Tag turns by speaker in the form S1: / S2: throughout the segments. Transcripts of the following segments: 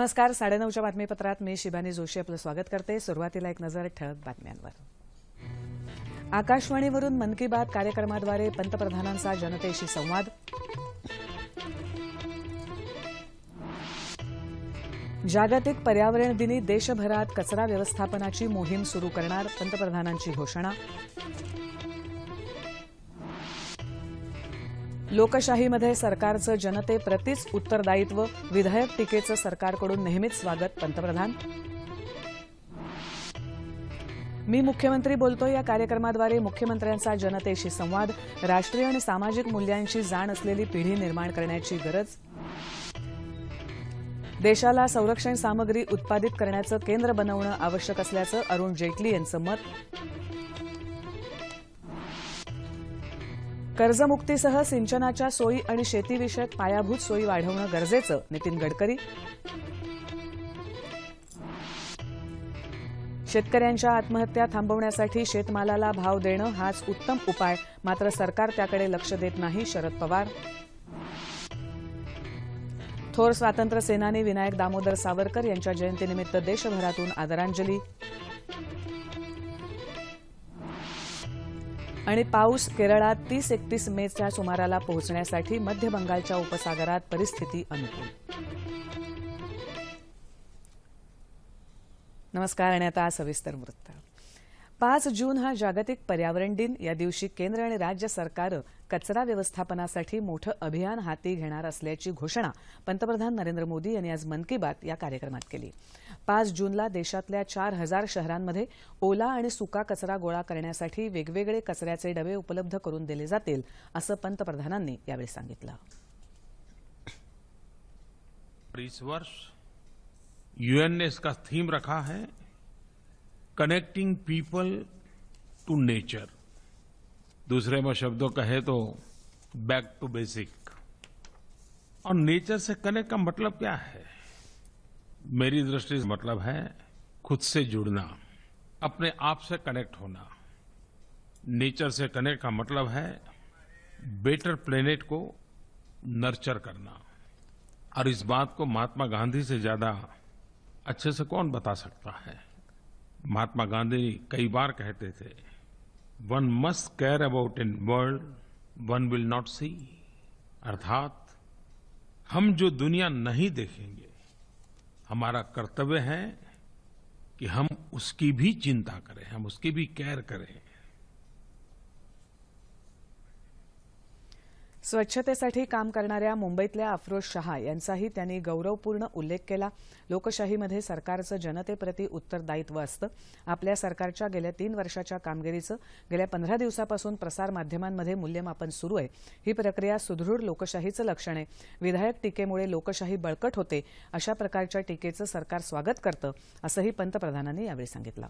S1: नमस्कार साडेनऊच्या बातमीपत्रात मी शिबानी जोशी आपलं स्वागत करते. सुरुवातीला एक नजर ठळक बातम्यांवर. आकाशवाणीवरून मन की बात कार्यक्रमाद्वारे पंतप्रधानांचा जनतेशी संवाद. जागतिक पर्यावरण दिनी देशभरात कचरा व्यवस्थापनाची मोहीम सुरू करणार पंतप्रधानांची घोषणा. लोकशाहीमध्ये सरकारचं जनतेप्रतीच उत्तरदायित्व विधायक टीकेचं सरकारकडून नेहमीच स्वागत पंतप्रधान. मी मुख्यमंत्री बोलतो या कार्यक्रमाद्वारे मुख्यमंत्र्यांचा जनतेशी संवाद राष्ट्रीय आणि सामाजिक मूल्यांची जाण असलेली पिढी निर्माण करण्याची गरज. देशाला संरक्षण सामग्री उत्पादित करण्याचं केंद्र बनवणं आवश्यक असल्याचं अरुण जेटली यांचं मत. कर्जमुक्तीसह सिंचनाच्या सोयी आणि शेतीविषयक पायाभूत सोयी वाढवणं गरजेचं नितीन गडकरी. शेतकऱ्यांच्या आत्महत्या थांबवण्यासाठी शेतमालाला भाव देणं हाच उत्तम उपाय मात्र सरकार त्याकडे लक्ष देत नाही शरद पवार. थोर स्वातंत्र्य सेनानी विनायक दामोदर सावरकर यांच्या जयंतीनिमित्त देशभरातून आदरांजली. आणि पाऊस केरळात तीस एकतीस मेच्या सुमाराला पोहोचण्यासाठी मध्य बंगालच्या उपसागरात परिस्थिती अनुकूल. नमस्कार आणि आता सविस्तर वृत्त. पाच जून हा जागतिक पर्यावरण दिन. या दिवशी केंद्र आणि राज्य सरकार कचरा व्यवस्थापनासाठी मोठं अभियान हाती घेणार असल्याची घोषणा पंतप्रधान नरेंद्र मोदी यांनी आज मन की बात या कार्यक्रमात केली. पाच जूनला देशातल्या चार हजार शहरांमध्ये ओला आणि सुका कचरा गोळा करण्यासाठी वेगवेगळे कचऱ्याचे डबे उपलब्ध करून दिले जातील असं पंतप्रधानांनी यावेळी सांगितलं.
S2: इस वर्ष यूएन ने इसका थीम रखा है कनेक्टिंग पीपल टू नेचर दूसरे में शब्दों कहे तो बैक टू बेसिक और नेचर से कनेक्ट का मतलब क्या है? मेरी दृष्टि से मतलब है खुद से जुड़ना, अपने आप से कनेक्ट होना। नेचर से कनेक्ट का मतलब है बेटर प्लेनेट को नर्चर करना। और इस बात को महात्मा गांधी से ज़्यादा अच्छे से कौन बता सकता है? महात्मा गांधी कई बार कहते थे one must care about in world one will not see अर्थात हम जो दुनिया नहीं देखेंगे हमारा कर्तव्य है कि हम उसकी भी चिंता करें हम उसकी भी केयर करें।
S1: स्वच्छतेसाठी काम करणाऱ्या मुंबईतल्या अफरोज शहा यांचाही त्यांनी गौरवपूर्ण उल्लेख केला. लोकशाहीमध्ये सरकारचं जनतेप्रती उत्तरदायित्व असतं. आपल्या सरकारच्या गेल्या तीन वर्षाच्या कामगिरीचं गेल्या पंधरा दिवसापासून प्रसारमाध्यमांमध्ये मूल्यमापन सुरू आहे. ही प्रक्रिया सुदृढ लोकशाहीचं लक्षण आहे. विधायक टीकेमुळे लोकशाही बळकट होते अशा प्रकारच्या टीकेचं सरकार स्वागत करतं असंही पंतप्रधानांनी यावेळी सांगितलं.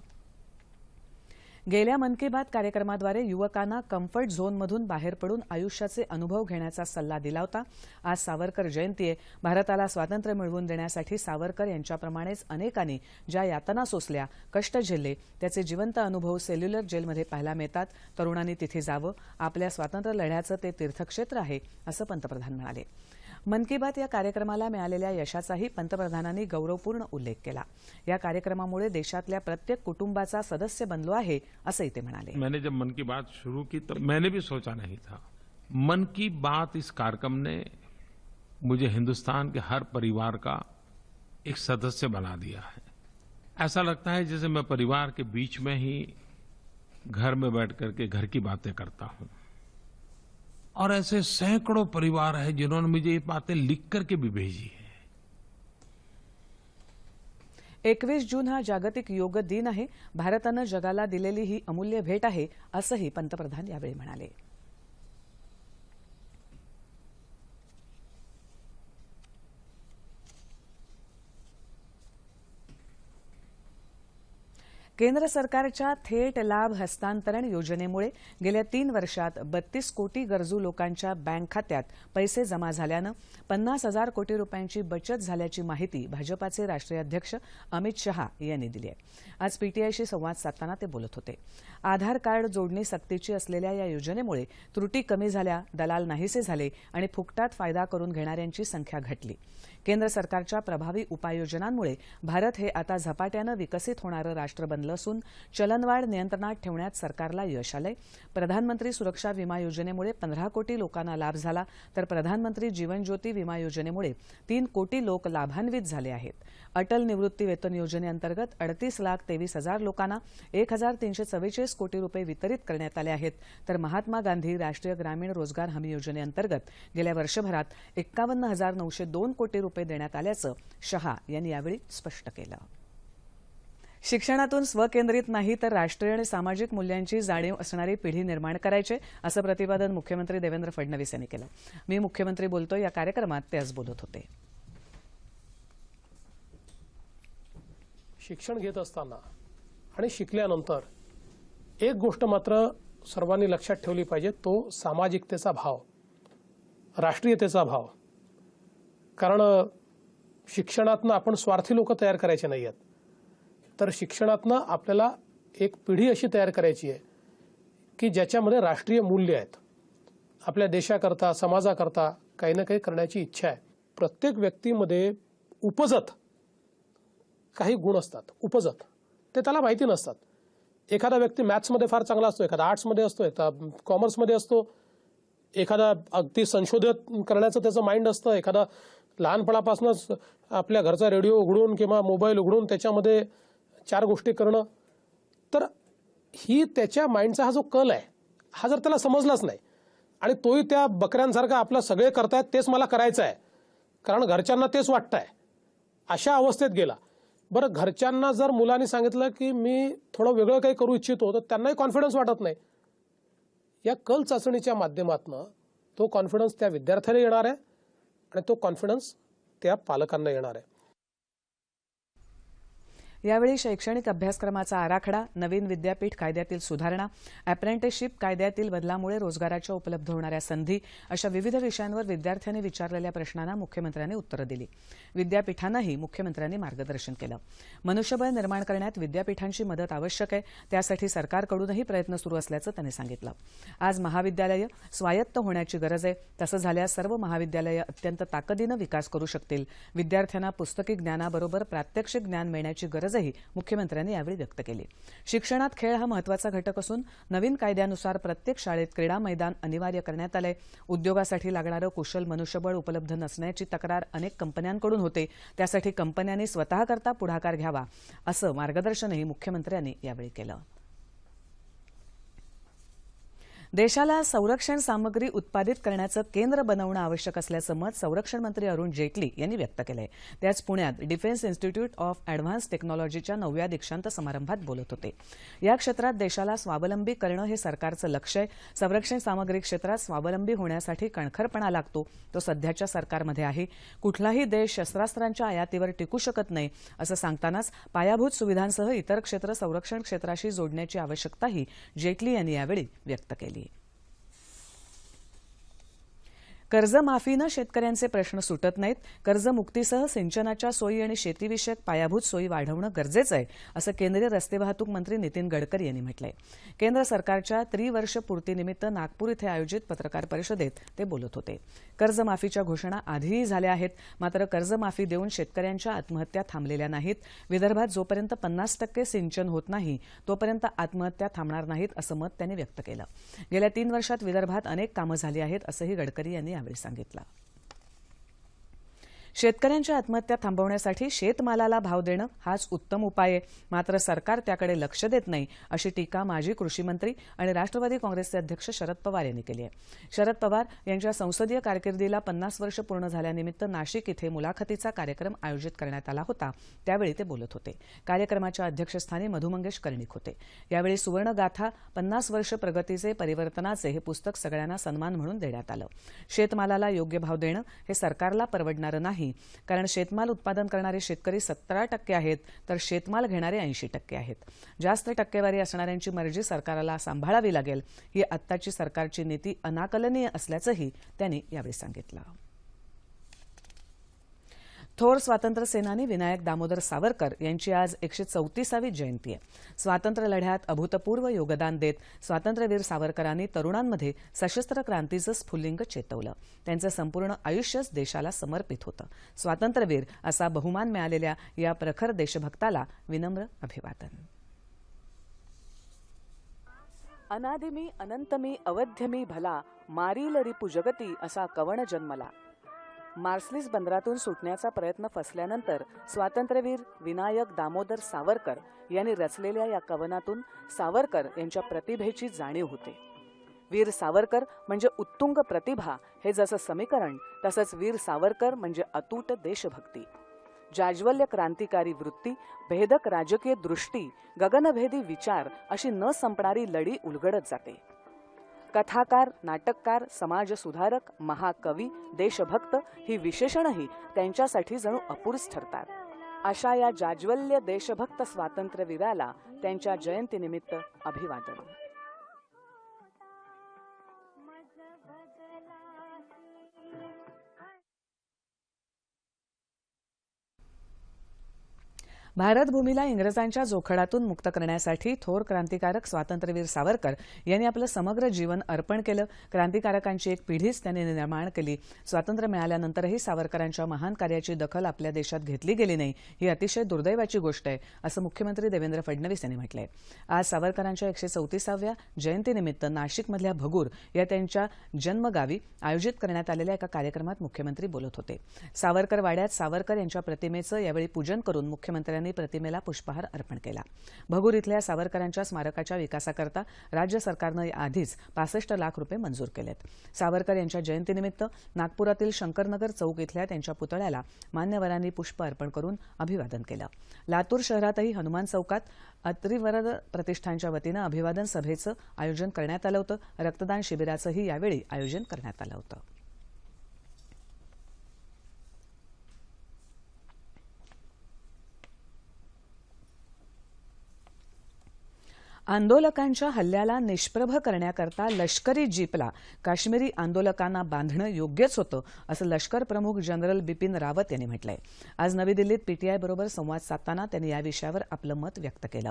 S1: गेल्या मन की बात कार्यक्रमाद्वारे युवकांना कम्फर्ट झोनमधून बाहेर पडून आयुष्याचे अनुभव घेण्याचा सल्ला दिला होता. आज सावरकर जयंती आहे. भारताला स्वातंत्र्य मिळवून देण्यासाठी सावरकर यांच्याप्रमाणेच अनेकांनी ज्या यातना सोसल्या कष्ट झेलले त्याचे जिवंत अनुभव सेल्युलर जेलमध्ये पाहायला मिळतात. तरुणांनी तिथे जावं. आपल्या स्वातंत्र्य लढ्याचं ते तीर्थक्षेत्र आहे असं पंतप्रधान म्हणाले. मन की बात या कार्यक्रमाला मिळालेल्या यशाचाही पंतप्रधानांनी गौरवपूर्ण उल्लेख केला. या कार्यक्रमामुळे देशातल्या प्रत्येक कुटुंबाचा सदस्य बनलो आहे असंही ते म्हणाले.
S2: मैंने जब मन की बात शुरू की तो मैंने भी सोचा नहीं था। मन की बात इस कार्यक्रम ने मुझे हिंदुस्तान के हर परिवार का एक सदस्य बना दिया है। ऐसा लगता है जैसे मैं परिवार के बीच में ही घर में बैठ करके घर की बातें करता हूं। और ऐसे सैकड़ों परिवार हैं जिन्होंने मुझे ये बातें लिख करके भी भेजी है।
S1: एकवीस जून हा जागतिक योग दिन आहे. भारतानं जगाला दिलेली ही अमूल्य भेट आहे असंही पंतप्रधान यावेळी म्हणाले. केंद्र सरकारच्या थेट लाभ हस्तांतरण योजनेमुळे गेल्या तीन वर्षात बत्तीस कोटी गरजू लोकांच्या बँक खात्यात पैसे जमा झाल्यानं पन्नास हजार कोटी रुपयांची बचत झाल्याची माहिती भाजपाचे राष्ट्रीय अध्यक्ष अमित शहा यांनी दिली आहे. आज पीटीआयशी संवाद साधताना ते बोलत होते. आधार कार्ड जोडणी सक्तीची असलेल्या या योजनेमुळे त्रुटी कमी झाल्या दलाल नाहीसे झाले आणि फुकटात फायदा करून घेणाऱ्यांची संख्या घटली. केंद्र सरकारच्या प्रभावी उपाययोजनांमुळे भारत हे आता झपाट्यानं विकसित होणारं राष्ट्र बनलं असून चलनवाढ नियंत्रणात ठेवण्यात सरकारला यश आलंय. प्रधानमंत्री सुरक्षा विमा योजनेमुळे पंधरा कोटी लोकांना लाभ झाला तर प्रधानमंत्री जीवन ज्योती विमा योजनेमुळे तीन कोटी लोक लाभान्वित झाले आहेत. अटल निवृत्ती वेतन योजनेअंतर्गत अडतीस लाख तेवीस हजार लोकांना एक हजार तीनशे चव्वेचाळीस कोटी रुपये वितरित करण्यात आले आहेत. तर महात्मा गांधी राष्ट्रीय ग्रामीण रोजगार हमी योजनेअंतर्गत गेल्या वर्षभरात एक्कावन्न हजार नऊशे दोन कोटी रुपये देण्यात आल्याचं शहा यांनी यावेळी स्पष्ट केलं. शिक्षणातून स्वकेंद्रित नाही तर राष्ट्रीय आणि सामाजिक मूल्यांची जाणीव असणारी पिढी निर्माण करायचे असं प्रतिपादन मुख्यमंत्री देवेंद्र फडणवीस यांनी केलं. मी मुख्यमंत्री बोलतो या कार्यक्रमात ते आज बोलत होते.
S3: शिक्षण घेत असताना आणि शिकल्यानंतर एक गोष्ट मात्र सर्वांनी लक्षात ठेवली पाहिजे तो सामाजिकतेचा भाव राष्ट्रीयतेचा भाव. कारण शिक्षणातनं आपण स्वार्थी लोक तयार करायचे नाही आहेत तर शिक्षणातनं आपल्याला एक पिढी अशी तयार करायची आहे की ज्याच्यामध्ये राष्ट्रीय मूल्य आहेत. आपल्या देशाकरता समाजाकरता काही ना काही करण्याची इच्छा आहे. प्रत्येक व्यक्तीमध्ये उपजत काही गुण असतात. उपजत. ते त्याला माहिती नसतात. एखादा व्यक्ती मॅथ्समध्ये फार चांगला असतो एखादा आर्ट्समध्ये असतो एखादा कॉमर्समध्ये असतो. एखादा अगदी संशोधन करण्याचं त्याचं माइंड असतं. एखादा लहानपणापासूनच आपल्या घरचा रेडिओ उघडून किंवा मोबाईल उघडून त्याच्यामध्ये चार गोष्टी करणं तर ही त्याच्या माइंडचा हा जो कल आहे हा जर त्याला समजलाच नाही आणि तोही त्या बकऱ्यांसारखा आपलं सगळे करतायत तेच मला करायचं आहे कारण घरच्यांना तेच वाटतं आहे अशा अवस्थेत गेला. बरं घरच्यांना जर मुलांनी सांगितलं की मी थोडं वेगळं काही करू इच्छितो तर त्यांनाही कॉन्फिडन्स वाटत नाही. या कल चाचणीच्या माध्यमातून तो कॉन्फिडन्स त्या विद्यार्थ्याला येणार आहे आणि तो कॉन्फिडन्स त्या पालकांना येणार आहे.
S1: यावेळी शैक्षणिक अभ्यासक्रमाचा आराखडा नवीन विद्यापीठ कायद्यातील सुधारणा अप्रेंटिसशिप कायद्यातील बदलामुळे रोजगाराच्या उपलब्ध होणाऱ्या संधी अशा विविध विषयांवर विद्यार्थ्यांनी विचारलेल्या प्रश्नांना मुख्यमंत्र्यांनी उत्तरं दिली. विद्यापीठांनाही मुख्यमंत्र्यांनी मार्गदर्शन केलं. मनुष्यबळ निर्माण करण्यात विद्यापीठांची मदत आवश्यक आहे त्यासाठी सरकारकडूनही प्रयत्न सुरू असल्याचं त्यांनी सांगितलं. आज महाविद्यालयं स्वायत्त होण्याची गरज आहे. तसं झाल्यास सर्व महाविद्यालयं अत्यंत ताकदीनं विकास करू शकतील. विद्यार्थ्यांना पुस्तकी ज्ञानाबरोबर प्रात्यक्षिक ज्ञान मिळण्याची गरज गरजही मुख्यमंत्र्यांनी यावेळी व्यक्त केली. शिक्षणात खेळ हा महत्त्वाचा घटक असून नवीन कायद्यानुसार प्रत्येक शाळेत क्रीडा मैदान अनिवार्य करण्यात आलंय. उद्योगासाठी लागणारं कुशल मनुष्यबळ उपलब्ध नसण्याची तक्रार अनेक कंपन्यांकडून होते. त्यासाठी कंपन्यांनी स्वतःकरता पुढाकार घ्यावा असं मार्गदर्शनही मुख्यमंत्र्यांनी यावेळी केलं. देशाला संरक्षण सामग्री उत्पादित करण्याचं केंद्र बनवणं आवश्यक असल्याचं मत संरक्षण मंत्री अरुण जेटली यांनी व्यक्त केलंय. ते आज पुण्यात डिफेन्स इन्स्टिट्यूट ऑफ अॅडव्हान्स टेक्नॉलॉजीच्या नवव्या दीक्षांत समारंभात बोलत होते. या क्षेत्रात देशाला स्वावलंबी करणं हे सरकारचं लक्ष आहे. संरक्षण सामग्री क्षेत्रात स्वावलंबी होण्यासाठी कणखरपणा लागतो. तो सध्याच्या सरकारमध्ये आहे. कुठलाही देश शस्त्रास्त्रांच्या आयातीवर टिकू शकत नाही असं सांगतानाच पायाभूत सुविधांसह इतर क्षेत्र संरक्षण क्षेत्राशी जोडण्याची आवश्यकताही जेटली यांनी यावेळी व्यक्त केली. कर्जमाफीनं शेतकऱ्यांचे प्रश्न सुटत नाहीत. कर्जमुक्तीसह सिंचनाच्या सोयी आणि शेतीविषयक पायाभूत सोयी वाढवणं गरजेचं आहे असं केंद्रीय रस्ते वाहतूक मंत्री नितीन गडकरी यांनी म्हटलंय. केंद्र सरकारच्या त्रिवर्ष पूर्तीनिमित्त नागपूर इथे आयोजित पत्रकार परिषदेत ते बोलत होते. कर्जमाफीच्या घोषणा आधीही झाल्या आहेत मात्र कर्जमाफी देऊन शेतकऱ्यांच्या आत्महत्या थांबलेल्या नाहीत. विदर्भात जोपर्यंत पन्नास टक्के सिंचन होत नाही तोपर्यंत आत्महत्या थांबणार नाहीत असं मत त्यांनी व्यक्त केलं. गेल्या तीन वर्षात विदर्भात अनेक कामं झाली आहेत असंही गडकरी यांनी यावेळी सांगितलं. शेतकऱ्यांच्या आत्महत्या थांबवण्यासाठी शेतमालाला भाव देणं हाच उत्तम उपाय आहे. मात्र सरकार त्याकडे लक्ष देत नाही अशी टीका माजी कृषी मंत्री आणि राष्ट्रवादी काँग्रेसचे अध्यक्ष शरद पवार यांनी केली आहे. शरद पवार यांच्या संसदीय कारकिर्दीला पन्नास वर्ष पूर्ण झाल्यानिमित्त नाशिक इथे मुलाखतीचा कार्यक्रम आयोजित करण्यात आला होता. त्यावेळी ते बोलत होते. कार्यक्रमाच्या अध्यक्षस्थानी मधुमंगेश कर्णिक होते. यावेळी सुवर्णगाथा पन्नास वर्ष प्रगतीचे परिवर्तनाचे हे पुस्तक सगळ्यांना सन्मान म्हणून देण्यात आलं. शेतमालाला योग्य भाव देणं हे सरकारला परवडणारं नाही नाही. कारण शेतमाल उत्पादन करणारे शेतकरी सतरा टक्के आहेत तर शेतमाल घेणारे ऐंशी टक्के आहेत. जास्त टक्केवारी असणाऱ्यांची मर्जी सरकारला सांभाळावी लागेल. ही आत्ताची सरकारची नीती अनाकलनीय असल्याचंही त्यांनी यावेळी सांगितलं. थोर स्वातंत्र्य सेनानी विनायक दामोदर सावरकर यांची आज एकशे चौतीसावी जयंती आहे. स्वातंत्र्य लढ्यात अभूतपूर्व योगदान देत स्वातंत्र्यवीर सावरकरांनी तरुणांमध्ये सशस्त्र क्रांतीचं स्फुल्लिंग चेतवलं. त्यांचं संपूर्ण आयुष्यच देशाला समर्पित होतं. स्वातंत्र्यवीर असा बहुमान मिळालेल्या या प्रखर देशभक्ताला विनम्र अभिवादन. अनादिमी अनंतमी अवध्यमी भला मारील रिपू जगती असा कवण जन्मला मार्सलीस बंदरातून सुटण्याचा प्रयत्न फसल्यानंतर स्वातंत्र्यवीर विनायक दामोदर सावरकर यांनी रचलेल्या या कवनातून सावरकर यांच्या प्रतिभेची जाणीव होते. वीर सावरकर म्हणजे उत्तुंग प्रतिभा हे जसं समीकरण तसंच वीर सावरकर म्हणजे अतूट देशभक्ती. जाज्वल्य क्रांतिकारी वृत्ती भेदक राजकीय दृष्टी गगनभेदी विचार अशी न संपणारी लढी उलगडत जाते. कथाकार नाटककार समाजसुधारक महाकवी देशभक्त ही विशेषणही त्यांच्यासाठी जणू अपुरीच ठरतात. अशा या जाज्वल्य देशभक्त स्वातंत्र्यवीराला त्यांच्या जयंतीनिमित्त अभिवादन. भारतभूमीला इंग्रजांच्या जोखडातून मुक्त करण्यासाठी थोर क्रांतिकारक स्वातंत्र्यवीर सावरकर यांनी आपलं समग्र जीवन अर्पण केलं. क्रांतिकारकांची एक पिढीच त्यांनी निर्माण केली. स्वातंत्र्य मिळाल्यानंतरही सावरकरांच्या महान कार्याची दखल आपल्या देशात घेतली गेली नाही. ही अतिशय दुर्दैवाची गोष्ट आहे असं मुख्यमंत्री देवेंद्र फडणवीस यांनी म्हटलंय. आज सावरकरांच्या एकशे चौतीसाव्या जयंतीनिमित्त नाशिकमधल्या भगूर या त्यांच्या जन्मगावी आयोजित करण्यात आलेल्या एका कार्यक्रमात मुख्यमंत्री बोलत होते. सावरकर वाड्यात सावरकर यांच्या प्रतिमेचं यावेळी पूजन करून मुख्यमंत्र्यांनी प्रतिमेला पुष्पहार अर्पण केला. भगूर इथल्या सावरकरांच्या स्मारकाच्या विकासाकरता राज्य सरकारनं आधीच पासष्ट लाख रुपये मंजूर केलेत. सावरकर यांच्या जयंतीनिमित्त नागपुरातील शंकरनगर चौक इथल्या त्यांच्या पुतळ्याला मान्यवरांनी पुष्प अर्पण करून अभिवादन केलं. लातूर शहरातही हनुमान चौकात अत्रिवरद प्रतिष्ठानच्या वतीनं अभिवादन सभेचं आयोजन करण्यात आलं होतं. रक्तदान शिबिराचंही यावेळी आयोजन करण्यात आलं होतं. आंदोलकांच्या हल्ल्याला निष्प्रभ करण्याकरता लष्करी जीपला काश्मीरी आंदोलकांना बांधणं योग्यच होतं असं लष्कर प्रमुख जनरल बिपिन रावत यांनी म्हटलंय. आज नवी दिल्लीत पीटीआय बरोबर संवाद साधताना त्यांनी या विषयावर आपलं मत व्यक्त केलं.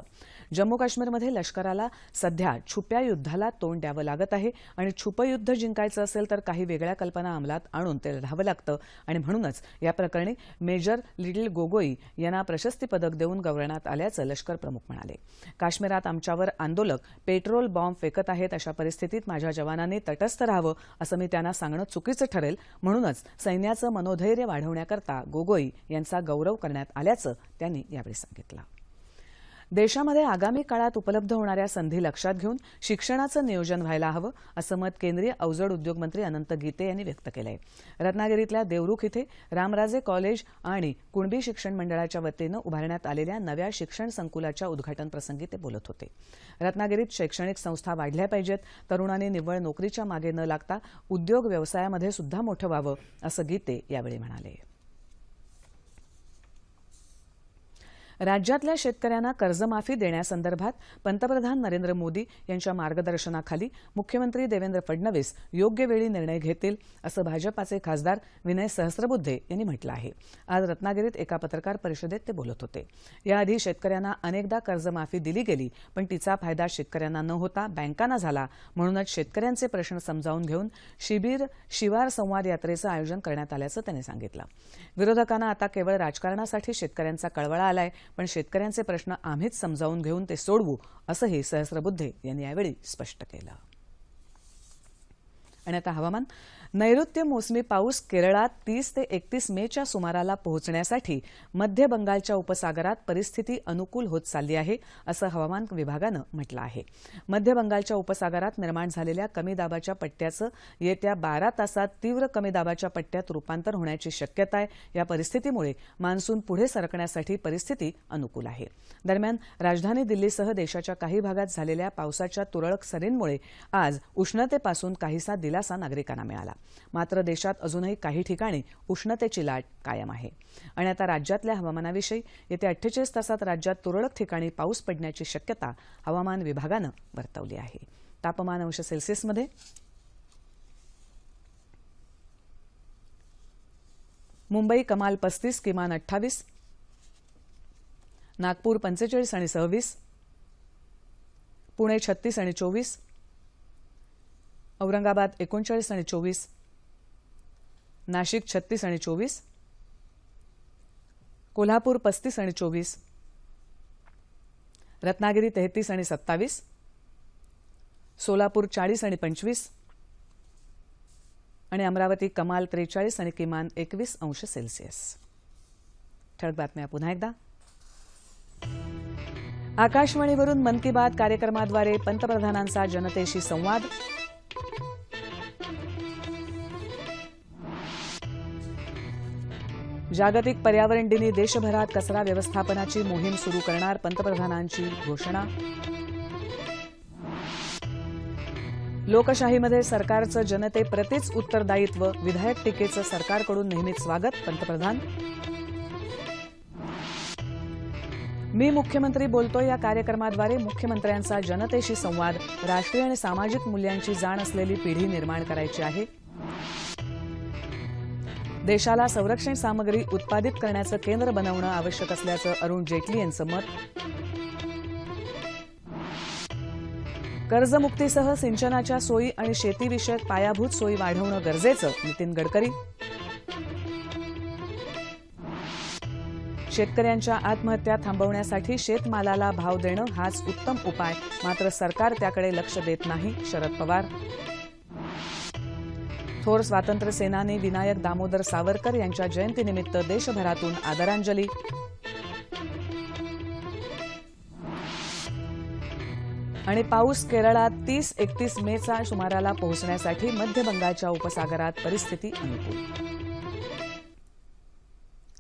S1: जम्मू काश्मीरमध्ये लष्कराला सध्या छुप्या युद्धाला तोंड द्यावं लागत आहे आणि छुपं युद्ध जिंकायचं असेल तर काही वेगळ्या कल्पना अंमलात आणून ते लढावं लागतं. आणि म्हणूनच या प्रकरणी मेजर लिटिल गोगोई यांना प्रशस्ती पदक देऊन गौरवण्यात आल्याचं लष्कर प्रमुख म्हणाले. काश्मीरात आमच्यावर आंदोलक पेट्रोल बॉम्ब फेकत आहेत अशा परिस्थितीत माझ्या जवानांनी तटस्थ राहावं असं मी त्यांना सांगणं चुकीचं ठरेल म्हणूनच सैन्याचं मनोधैर्य वाढवण्याकरता गोगोई यांचा गौरव करण्यात आल्याचं त्यांनी यावेळी सांगितलं. देशामध्ये आगामी काळात उपलब्ध होणाऱ्या संधी लक्षात घेऊन शिक्षणाचं नियोजन व्हायला हवं असं मत केंद्रीय अवजड उद्योग मंत्री अनंत गीते यांनी व्यक्त केलं आहे रत्नागिरीतल्या देवरुख इथे रामराजे कॉलेज आणि कुणबी शिक्षण मंडळाच्या वतीनं उभारण्यात आलेल्या नव्या शिक्षण संकुलाच्या उद्घाटन प्रसंगी ते बोलत होते. रत्नागिरीत शैक्षणिक संस्था वाढल्या पाहिजेत तरुणांनी निव्वळ नोकरीच्या मागे न लागता उद्योग व्यवसायामध्ये सुद्धा मोठं व्हावं असं गीते यावेळी म्हणाले. राज्यातल्या शेतकऱ्यांना कर्जमाफी देण्यासंदर्भात पंतप्रधान नरेंद्र मोदी यांच्या मार्गदर्शनाखाली मुख्यमंत्री देवेंद्र फडणवीस योग्य वेळी निर्णय घेतील असं भाजपाचे खासदार विनय सहस्रबुद्धे यांनी म्हटलं आहे. आज रत्नागिरीत एका पत्रकार परिषदेत ते बोलत होते. याआधी शेतकऱ्यांना अनेकदा कर्जमाफी दिली गेली पण तिचा फायदा शेतकऱ्यांना न होता बँकांना झाला. म्हणूनच शेतकऱ्यांचे प्रश्न समजावून घेऊन शिबिर शिवार संवाद यात्रेचं आयोजन करण्यात आल्याचं त्यांनी सांगितलं. विरोधकांना आता केवळ राजकारणासाठी शेतकऱ्यांचा कळवळा आलाय पण शेतकऱ्यांचे प्रश्न आम्हीच समजावून घेऊन ते सोडवू असंही सहस्रबुद्धे यांनी यावेळी स्पष्ट केलं. आणि आता हवामान? नैऋत्य मोसमी पाऊस केरळात तीस ते एकतीस मेच्या सुमाराला पोहोचण्यासाठी मध्य बंगालच्या उपसागरात परिस्थिती अनुकूल होत चालली आहे असं हवामान विभागानं म्हटलं आहे. मध्य बंगालच्या उपसागरात निर्माण झालेल्या कमी दाबाच्या पट्ट्याचं येत्या बारा तासात तीव्र कमी दाबाच्या पट्ट्यात रूपांतर होण्याची शक्यता आहे. या परिस्थितीमुळे मान्सून पुढे सरकण्यासाठी परिस्थिती अनुकूल आहे. दरम्यान राजधानी दिल्लीसह देशाच्या काही भागात झालेल्या पावसाच्या तुरळक सरींमुळे आज उष्णतेपासून काहीसा दिलासा दिलासा नागरिकांना मिळाला. मात्र देशात अजूनही काही ठिकाणी उष्णतेची लाट कायम आहे. आणि आता राज्यातल्या हवामानाविषयी येत्या अठ्ठेचाळीस तासात राज्यात तुरळक ठिकाणी पाऊस पडण्याची शक्यता हवामान विभागानं वर्तवली आहे. तापमान अंश सेल्सिअसमध्ये मुंबई कमाल पस्तीस किमान अठ्ठावीस नागपूर पंचेचाळीस आणि सव्वीस पुणे छत्तीस आणि चोवीस औरंगाबाद एकोणचाळीस आणि चोवीस. नाशिक छत्तीस आणि चोवीस. कोल्हापूर पस्तीस आणि चोवीस. रत्नागिरी तेहतीस आणि सत्तावीस. सोलापूर चाळीस आणि पंचवीस. आणि अमरावती कमाल त्रेचाळीस आणि किमान एकवीस अंश सेल्सिअस. ठळक बातम्या पुन्हा एकदा. आकाशवाणीवरून मन की बात कार्यक्रमाद्वारे पंतप्रधानांचा जनतेशी संवाद. जागतिक पर्यावरण दिनी देशभरात कचरा व्यवस्थापनाची मोहीम सुरू करणार पंतप्रधानांची घोषणा. लोकशाहीमध्ये सरकारचं जनतेप्रतीच उत्तरदायित्व विधायक टीकेचं सरकारकडून नेहमीच स्वागत पंतप्रधान. मी मुख्यमंत्री बोलतोय या कार्यक्रमाद्वारे मुख्यमंत्र्यांचा जनतेशी संवाद राष्ट्रीय आणि सामाजिक मूल्यांची जाण असलेली पिढी निर्माण करायची आहे. देशाला संरक्षण सामग्री उत्पादित करण्याचं केंद्र बनवणं आवश्यक असल्याचं अरुण जेटली यांचं मत. कर्जमुक्तीसह सिंचनाच्या सोयी आणि शेतीविषयक पायाभूत सोयी वाढवणं गरजेचं नितीन गडकरी. शेतकऱ्यांच्या आत्महत्या थांबवण्यासाठी शेतमालाला भाव देणं हाच उत्तम उपाय. मात्र सरकार त्याकडे लक्ष देत नाही शरद पवार. थोर स्वातंत्र्य सेनानी विनायक दामोदर सावरकर यांच्या जयंतीनिमित्त देशभरातून आदरांजली. आणि पाऊस केरळात तीस एकतीस मेचा सुमाराला पोहोचण्यासाठी मध्य बंगालच्या उपसागरात परिस्थिती अनुकूल